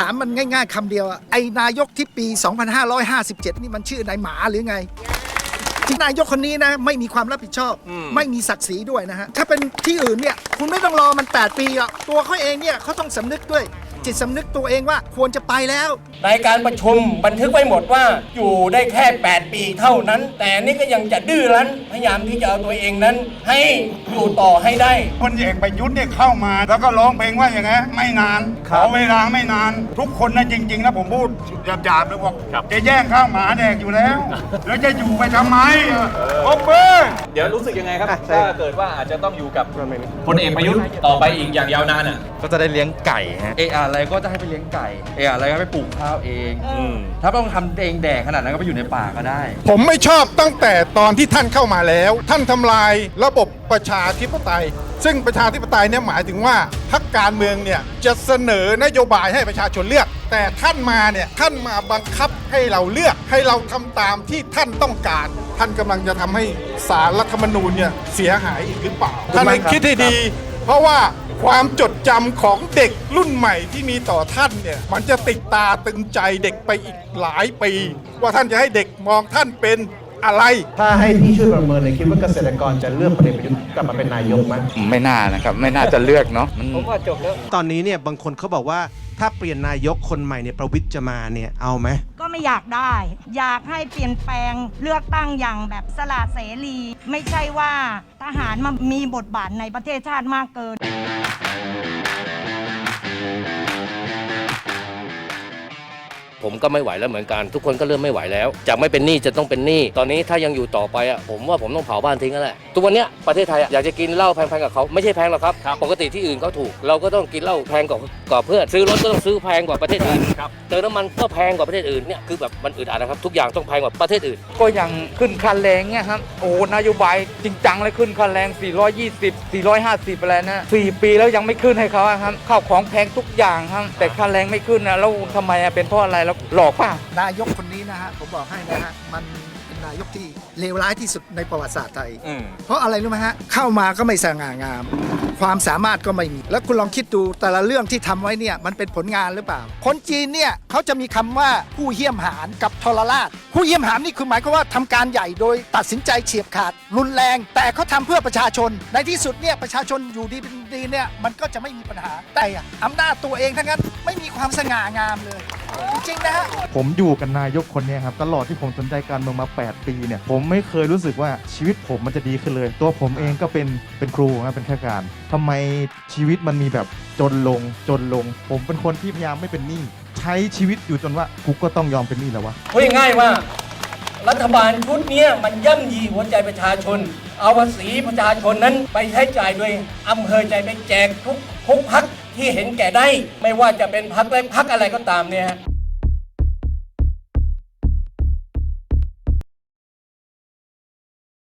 ถามมันง่ายๆคำเดียวอะไอ้นายกที่ปี 2557 นี่มันชื่อนายหมาหรือไงที่นายกคนนี้นะ ไม่มีความรับผิดชอบ ไม่มีศักดิ์ศรีด้วยนะฮะ ถ้าเป็นที่อื่นเนี่ย คุณไม่ต้องรอมัน 8 ปีหรอกตัวเขาเองเนี่ยเขาต้องสำนึกด้วยจิตสำนึกตัวเองว่าควรจะไปแล้ว ในการประชุมบันทึกไว้หมดว่าอยู่ได้แค่ 8 ปีเท่านั้น แต่นี่ก็ยังจะดื้อรั้นพยายามที่จะเอาตัวเองนั้น ให้อยู่ต่อให้ได้พลเอกประยุทธ์เนี่ยเข้ามา แล้วก็ร้องเพลงว่าอย่างไงไม่นานขอเวลาไม่นาน ทุกคนนะจริงๆนะผมพูดหยาบๆเลยบอกจะแย่งข้าวหมาแดกอยู่แล้ว แล้วจะอยู่ไปทำไมโอ้เบ้อเดี๋ยวรู้สึกยังไงครับ ถ้าเกิดว่าอาจจะต้องอยู่กับพลเอกประยุทธ์ต่อไปอีกอย่างยาวนานอะก็จะได้เลี้ยงไก่ฮะเอออะไรก็จะให้ไปเลี้ยงไก่เอออะไรก็ไปปลูกข้าวเองถ้าต้องทำเองแดกขนาดนั้นก็ไปอยู่ในป่าก็ได้ ผมไม่ชอบตั้งแต่ตอนที่ท่านเข้ามาแล้ว ท่านทำลายระบบประชาธิปไตย ซึ่งประชาธิปไตยเนี่ยหมายถึงว่าพรรคการเมืองเนี่ยจะเสนอนโยบายให้ประชาชนเลือก แต่ท่านมาเนี่ยท่านมาบังคับให้เราเลือกให้เราทำตามที่ท่านต้องการ ท่านกำลังจะทำให้สารรัฐธรรมนูญเนี่ยเสียหายอีกหรือเปล่า ท่านให้คิดให้ดี เพราะว่า ความจดจำของเด็กรุ่นใหม่ที่มีต่อท่านเนี่ย มันจะติดตาตึงใจเด็กไปอีกหลายปี ว่าท่านจะให้เด็กมองท่านเป็นอะไร ถ้าให้พี่ช่วยประเมินเลยคิดว่าเกษตรกรจะเลือกพลเอกประยุทธ์กลับมาเป็นนายกไหมไม่น่านะครับ ไม่น่าจะเลือกเนาะมันตอนนี้เนี่ยบางคนเขาบอกว่าถ้าเปลี่ยนนายกคนใหม่เนี่ยประวิทย์จะมาเนี่ยเอาไหมก็ไม่อยากได้ อยากให้เปลี่ยนแปลงเลือกตั้งอย่างแบบสละเสรี ไม่ใช่ว่าทหารมามีบทบาทในประเทศชาติมากเกิน Música ผมก็ไม่ไหวแล้วเหมือนกัน ทุกคนก็เริ่มไม่ไหวแล้ว จากไม่เป็นหนี้จะต้องเป็นหนี้ตอนนี้ถ้ายังอยู่ต่อไปอะผมว่าผมต้องเผาบ้านทิ้งแล้วแหละทุกวันเนี้ยประเทศไทยอะอยากจะกินเหล้าแพงๆกับเขาไม่ใช่แพงหรอกครับปกติที่อื่นเขาถูก เราก็ต้องกินเหล้าแพงกว่ากว่าเพื่อนซื้อรถก็ต้องซื้อแพงกว่าประเทศอื่นเติมน้ำมันก็แพงกว่าประเทศอื่นเนี่ยคือแบบมันอึดอัดนะครับทุกอย่างต้องแพงกว่าประเทศอื่น ก็ยังขึ้นค่าแรงเนี่ยครับโอ้นโยบายจริงจังเลยขึ้นค่าแรง 420 450อะไรนะ4ปีแล้วยังไม่ขึ้นให้เขาอะครับข้าวของแพงทุกอย่างครับแต่ค่าแรงไม่ขึ้นนะแล้วทำไมอะเป็นเพราะอะไรแล้วหลอกป่ะนายกคนนี้นะฮะผมบอกให้นะฮะมันเป็นนายกที่เลวร้ายที่สุดในประวัติศาสตร์ไทยเพราะอะไรรู้ไหมฮะ เข้ามาก็ไม่สง่างาม ความสามารถก็ไม่มี แล้วคุณลองคิดดูแต่ละเรื่องที่ทำไว้เนี่ย มันเป็นผลงานหรือเปล่า คนจีนเนี่ยเขาจะมีคำว่าผู้เหี้ยมหานกับทรราช ผู้เหี้ยมหานนี่คือหมายความว่าทำการใหญ่โดยตัดสินใจเฉียบขาด รุนแรง แต่เขาทำเพื่อประชาชน ในที่สุดเนี่ยประชาชนอยู่ดีเป็นดีเนี่ยมันก็จะไม่มีปัญหา แต่อำนาจตัวเองทั้งนั้นไม่มีความสง่างามเลย จริงๆนะฮะผมอยู่กับนายกคนเนี้ยครับตลอดที่ผมสนใจการเมืองมา 8 ปีเนี่ยผมไม่เคยรู้สึกว่าชีวิตผมมันจะดีขึ้นเลย ตัวผมเองก็เป็นเป็นครูนะเป็นข้าราชการทำไมชีวิตมันมีแบบจนลงจนลง ผมเป็นคนที่พยายามไม่เป็นหนี้ใช้ชีวิตอยู่จนว่ากูก็ต้องยอมเป็นหนี้แล้ววะ พูดง่ายๆว่า รัฐบาลชุดเนี้ยมันย่ำยีหัวใจประชาชน เอาภาษีประชาชนนั้นไปใช้จ่ายโดยอำเภอใจไปแจกทุกทุกพัก ที่เห็นแก่ได้ ไม่ว่าจะเป็นพักเล็กพักอะไรก็ตามเนี่ย